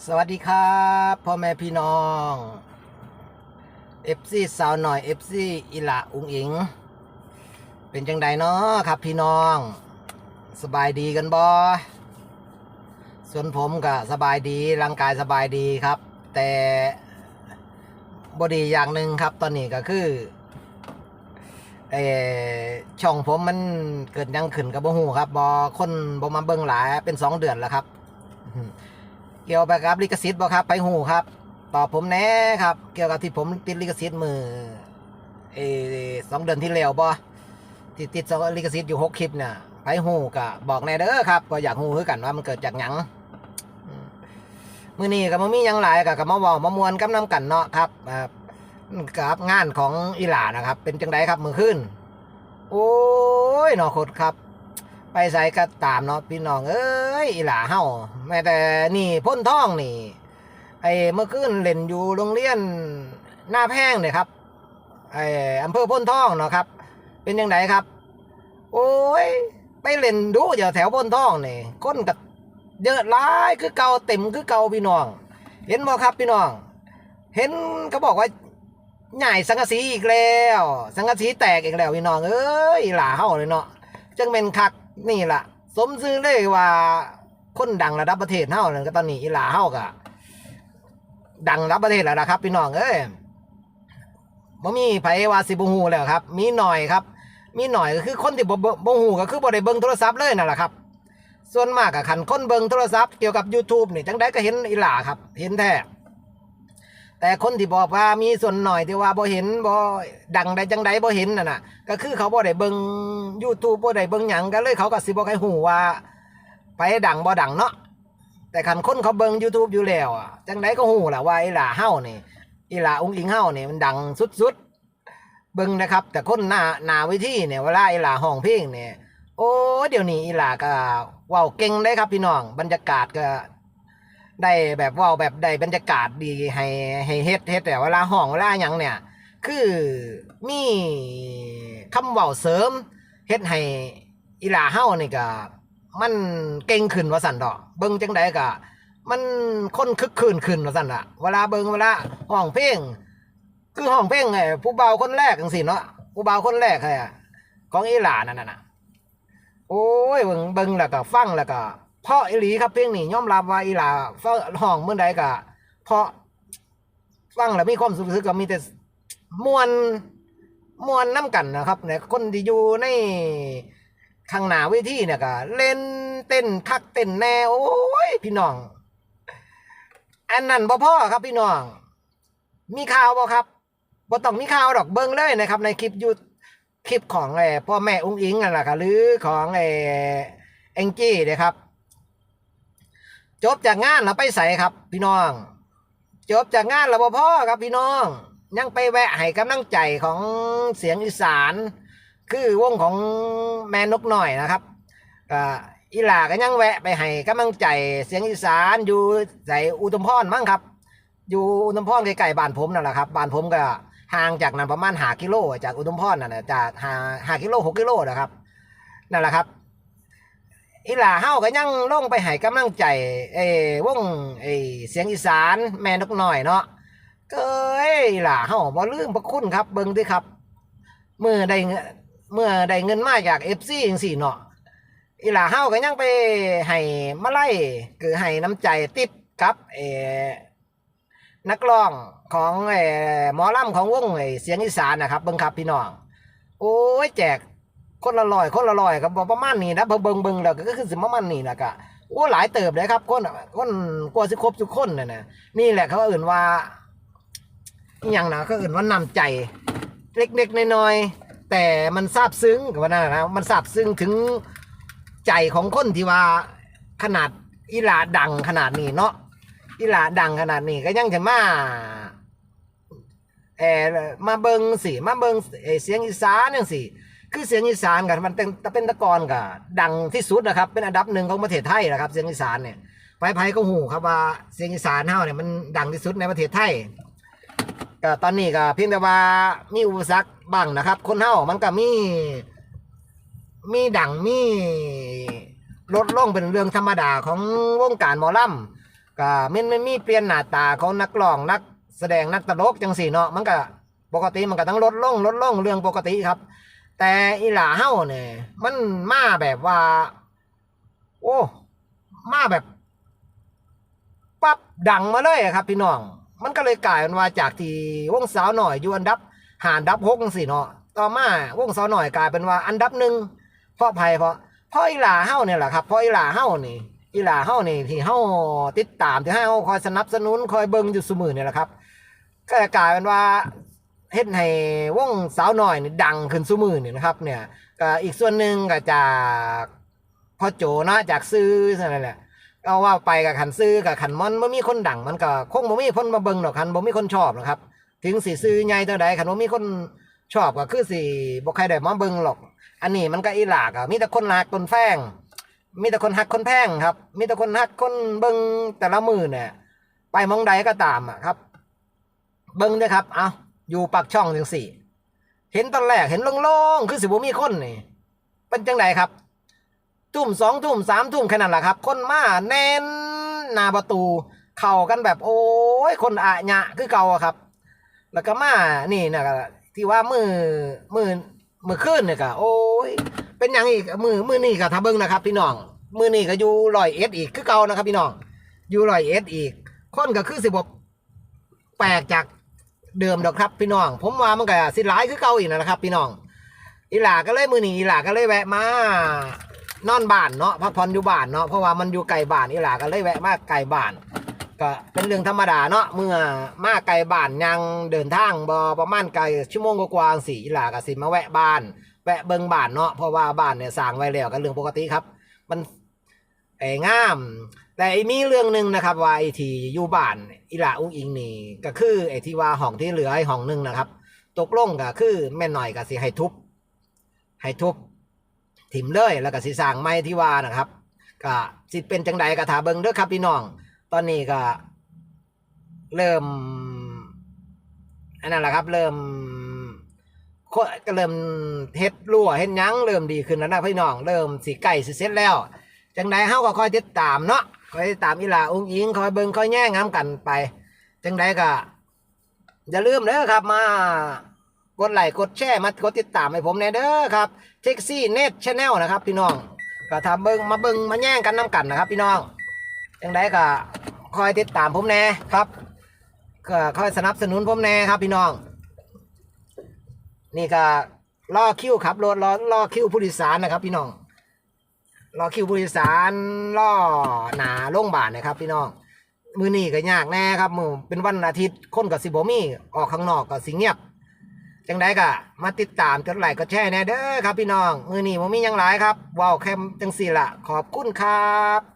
สวัสดีครับพ่อแม่พี่น้องเอฟซีสาวหน่อยเอฟซีอิละอุงอิง เป็นจังใดเนาะครับพี่น้อง สบายดีกันบอส่วนผมก็สบายดีร่างกายสบายดีครับ แต่บอดีอย่างหนึ่งครับ ตอนนี้ก็คือเออช่องผมมันเกิดยังขึ้นกับบ่หูครับบอคนบ่มาเบิ่งหลายเป็นสองเดือนแล้วครับ เกี่ยวไปกับลิขสิทธิ์บ่ครับ ไปหูครับ ตอบผมแน่ครับ เกี่ยวกับที่ผมติดลิขสิทธิ์มือเอสองเดือนที่แล้วบ่ที่ติดลิขสิทธิ์อยู่หกคลิปเนี่ยไปหูก็บอกแน่เด้อครับก็อยากหูคือกันว่ามันเกิดจากหยังอมือนี้ก็บ่มีหยังหลายก็ก็มาว้ามา มวนกับน้ำกันเนาะครับอ่ากับงานของอีหลานะครับ เป็นจังไดครับมื้อคืนโอ้ยเนาะโคตรครับ ไปใส่ก็ตามเนาะพี่น้องเอ้ยอีหล่าเฮาแม้แต่นี่พ่นท่องนี่ ไอ้เมื่อคืนเล่นอยู่โรงเรียนหน้าแพงเนี่ยครับไอ้อำเภอพ่นท่องเนาะครับ เป็นยังไงครับ โอ้ยไปเล่นดูอยู่แถวพ่นท่องนี่คนกับเยอะหลายคือเก่าเต็มคือเก่าพี่น้อง เห็นบ่ครับพี่น้อง เห็นเขาบอกว่าใหญ่สังกะสีอีกแล้ว สังกะสีแตกอีกแล้วพี่น้องเอ้ยหล่าเฮาเลยเนาะจังเป็นคัก นี่ล่ะ สมซื่อเลยว่า คนดังระดับประเทศเฮานั่นก็ตอนนี้อีหลาเฮาก็ดังระดับประเทศแล้วนะครับ พี่น้องเอ้ยบ่มีไผว่าสิบ่ฮู้แล้วครับ มีหน่อยครับ มีหน่อยก็คือคนที่บ่บ่บ่ฮู้ก็คือบ่ได้เบิ่งโทรศัพท์เลยนั่นแหละครับ ส่วนมากก็คันคนเบิ่งโทรศัพท์เกี่ยวกับ YouTube นี่จังไดก็เห็นอีหลาครับ เห็นแท้ แต่คนที่บอกว่ามีส่วนหน่อยที่ว่าบ่เห็นบ่ดังได้จังไดบ่เห็นน่ะนะก็คือเขาบ่ได้เบิ่ง YouTube บ่ได้เบิ่งหยังก็เลยเขาก็สิบ่ใครฮู้ว่า ไปดังบ่ดังเนาะแต่คันคนเขาเบิ่ง YouTube อยู่แล้วอะจังไดก็ฮู้ล่ะว่าไอีหล่าเฮานี่อีหล่าองค์อิงเฮานี่มันดังสุดๆเบิ่งนะครับ แต่คนหน้าหน้าเวทีเนี่ยเวลาไอีหล่าห้องเพลงเนี่ยโอ้เดี๋ยวนี้อีหล่าก็ว้าเก่งได้ครับพี่น้องบรรยากาศก็ ได้แบบว้าแบบได้บรรยากาศดีให้ให้เฮ็ดเฮ็ดแต่เวลาห้องเวลาหยังเนี่ย คือมีคำเว้าเสริมเฮ็ดให้อีหลาเฮานี่ก็มันเก่งขึ้นว่าสั่นดอก เบิ่งจังใดก็มันคนคึกคืนขึ้นว่าสั่นล่ะ เวลาเบิ่งเวลาห้องเพลงคือห้องเพลงไอ้ผู้เบาคนแรกจังซี่เนาะผู้เบาคนแรกไอ้ของอีหลานั่นน่ะโอ้ยเบิ่งเบิ่งแล้วก็ฟังแล้วก็ เพราะอีหลีครับเพลงนี้ยอมรับว่าอีหลาฟังห้องเมื่อใดก็เพราะฟังแล้วมีความสุขรู้สึกก็มีแต่มวนมวนน้ำกันนะครับเนี่ยคนที่อยู่ในข้างหน้าเวทีเนี่ยก็เล่นเต้นคักเต้นแนวโอ้ยพี่น้อง อันนั้นบ่พ่อครับพี่น้อง มีข่าวบ่ครับบ่ต้องมีข่าวดอกเบิ่งเลยนะครับ ในคลิปยูคลิปของไอ้พ่อแม่อุ้งอิงนั่นแหละครับหรือของไอ้แองจี้นะครับ จบจากงานแล้วไปใส่ครับ พี่น้อง จบจากงานแล้วบ่พ่อครับพี่น้อง ยังไปแวะให้กำลังใจของเสียงอีสาน คือวงของแม่นกหน่อยนะครับก็อีหลาก็ยังแวะไปให้กำลังใจเสียงอีสานอยู่ใส่อุตมพรมั้งครับ อยู่อุตมพรใกล้ๆบ้านผมนั่นแหละครับบ้านผมก็ห่างจากนั้นประมาณหากิโล จากอุตมพรนั่นนะจากหาหากิโลหกกิโลนะครับนั่นแหละครับ อีหล่าเฮาก็ยังลงไปให้กำลังใจเอ้วงเอ้เสียงอีสานแม่นกหน่อยเนาะเอ้ยล่ะเฮาบ่ลืมพระคุณครับเบิ่งดิครับเมื่อได้เงินมื่อได้เงินมาจาก FC จังซี่เนาะอีหล่าเฮาก็ยังไปให้มาไล่คือให้น้ำใจติปครับเออนักร้องของเออหมอลำของวงไอเสียงอีสานนะครับเบิ่งครับพี่น้องโอ้ยแจก คนละร้อยคนละร้อยครับประมาณนี้นะเบิงเบิงเบิงแล้วก็คือสิประมาณนี้นะก็โอ้หลายเติบเลยครับคนคนกว่าสิครบทุกคนน่ะนะนี่แหละเขาเอื่นว่าอย่างนะก็อื่นว่านำใจเล็กๆน้อยๆแต่มันซาบซึ้งกับว่านั่นนะมันซาบซึ้งถึงใจของคนที่ว่าขนาดอีหลาดังขนาดนี้เนาะอีหลาดังขนาดนี้ก็ยังจะมาเออมาเบิงสิมาเบิงเอเสียงอีสานจังสิ คือเสียงอีสานกันมันเป็นตะเป็นตะกอนกับดังที่สุดนะครับ เป็นอันดับหนึ่งของประเทศไทยนะครับ เสียงอีสานเนี่ยไปๆก็หูครับว่าเสียงอีสานเฮาเนี่ยมันดังที่สุดในประเทศไทยก็ตอนนี้ก็เพียงแต่ว่ามีอุปสรรคบ้างนะครับ คนเฮามันก็มีมีดังมีลดลงเป็นเรื่องธรรมดาของวงการหมอลก็มันไม่มีเปลี่ยนหน้าตาของนักร้องนักแสดงนักตลกจังสี่เนาะมันก็ปกติมันก็ต้องลดลงลดลงเรื่องปกติครับ แต่อีหลาเฮ้าเนี่ยมันมาแบบว่า โอ้มาแบบปั๊บดังมาเลยครับ พี่น้อง มันก็เลยกลายเป็นว่าจากที่วงสาวหน่อยอยู่อันดับหานดับหกสี่เนาะต่อมาวงสาวหน่อยกลายเป็นว่าอันดับหนึ่งเพราะภัยเพราะเพราะอีหลาเฮ้าเนี่ยแหละครับเพราะอีหลาเฮ้านี่อีหลาเฮ้านี่ที่เฮ้าติดตามที่เฮ้าคอยสนับสนุนคอยเบิ่งอยู่เสมอเนี่ยแหละครับ ก็กลายเป็นว่า เฮ็ดให้วงสาวหน้อยนี่ดังขึ้นซุมือนี่นะครับเนี่ยก็อีกส่วนหนึ่งก็จากพ่อโจเนาะจากซื้อนั่นแหละเอาว่าไปกับขันซื้อกับขันมันบ่มีคนดังมันก็คงบ่มีคนมาเบิ่งดอกคันบ่มีคนชอบนะครับ ถึงสิซื้อใหญ่เท่าใดคันบ่มีคนชอบก็คือสิบ่ใครได้มาเบิ่งหรอก อันนี้มันก็อีหลากอะมีแต่คนรักคนแพงมีแต่คนฮักคนแพงครับ มีแต่คนฮักคนเบิ่งแต่ละมือเนี่ยไปมองใดก็ตามอะครับ เบิ่งเด้อครับ เอา อยู่ปากช่องจังสี่ เห็นตอนแรกเห็นโล่งๆคือสิบ่มีคนนี่ เป็นจังไดครับ ทุ่มสองทุ่มสามทุ่มแค่นั้นแหละครับ คนมาแน่นหน้าประตู เข้ากันแบบโอ้ยคนอะหยะคือเก่าครับ แล้วก็มานี่นะก็ที่ว่ามือมือมือขึ้นเนี่ยก็โอ้ยเป็นหยังอีกมือมือนี่ก็ถ้าเบิ่งนะครับ พี่น้องมือนี่ก็อยู่ลอยเอสอีกคือเก่านะครับ พี่น้องอยู่ลอยเอสอีก คนก็คือสิบแปลกจาก เดิมดอกครับพี่น้อง ผมว่ามันก็สิหลายคือเก่าอีกนะครับ พี่น้อง อีหลาก็เลยมือหนีอีหลาก็เลยแวะมานอนบ้านเนาะพักผ่อนอยู่บ้านเนาะเพราะว่ามันอยู่ไกลบ้านอีหลาก็เลยแวะมาไกลบ้าน ก็เป็นเรื่องธรรมดาเนาะเมื่อมาไกลบ้านยังเดินทางบอประมาณไกลชั่วโมงกว่าๆสี่อีหลาก็สิมาแวะบ้าน แวะเบิงบ้านเนาะเพราะว่าบ้านเนี่ยสร้างไว้แล้วก็เรื่องปกติครับ มันไอ้งาม แต่อ้มีเรื่องหนึ่งนะครับว่าไอที่อยู่บ้านอีหลาอุ้งอิงนี่ก็คือไอที่ว่าห้องที่เหลือไอห้องหนึ่งนะครับ ตกลงก็คือแม่หน่อยก็สิให้ทุบให้ทุบถิ่มเลยแล้วก็สิสร้างไม้ที่ว่านะครับก็สิเป็นจังใดก็ถาเบิงเด้อครับพี่น้อง ตอนนี้ก็ เริ่มอันนั้นแหละครับ เริ่มโคก็เริ่มเฮ็ดรั่วเฮ็ดยั้งเริ่มดีขึ้นแล้วนะพี่น้อง เริ่มสิใกล้สิเสร็จแล้ว จังใดเฮาก็คอยติดตามเนาะ คอยตามอีหลาอุ้งอิงคอยเบิงคอยแย่งามกันไป จังใดก็อย่าลืมเด้อครับมากดไลค์กดแชร์มากดติดตามให้ผมแน่เด้อครับเท็กซี่เน็ตชาแนลนะครับ พี่น้องก็ทำเบิงมาเบิงมาแย่งกันน้กันนะครับ พี่น้องจังใดก็คอยติดตามผมแน่ครับก็คอยสนับสนุนผมแน่ครับ พี่น้อง นี่ก็รอคิวครับรถรอรอคิวผู้โดยสารนะครับ พี่น้อง รอคิวผู้โดยสารรอหนาโรงพยาบาลนะครับ พี่น้องมือนี่ก็ยากแน่ครับมือเป็นวันอาทิตย์คนกับสิบมีออกข้างนอกกับสิเงียบจังไดก็มาติดตามกดไลค์กดแชร์แน่เด้อครับพี่น้องมือนี่ผมมียังหลายครับว้าวแคมจังสี่ละขอบคุณครับ